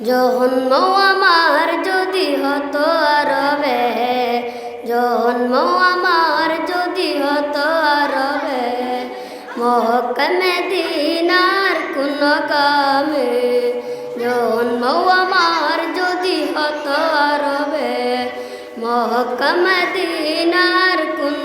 জন্ম আমার যদি হতো আরবে জন্ম আমার যদি হতো আরবে মহকমে দিনার কোন কামে জন্ম আমার যদি হতো আরবে মহকমে দিনার কোন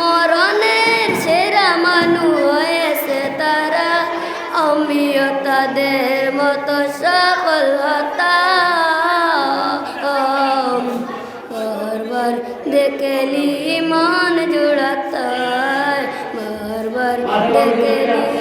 মরণের সেরা মানু হয়েছে তারা। আমিও তাদের মতো হতাম বারবার দেখলি মন জোড়াতায় বারবার দেখলি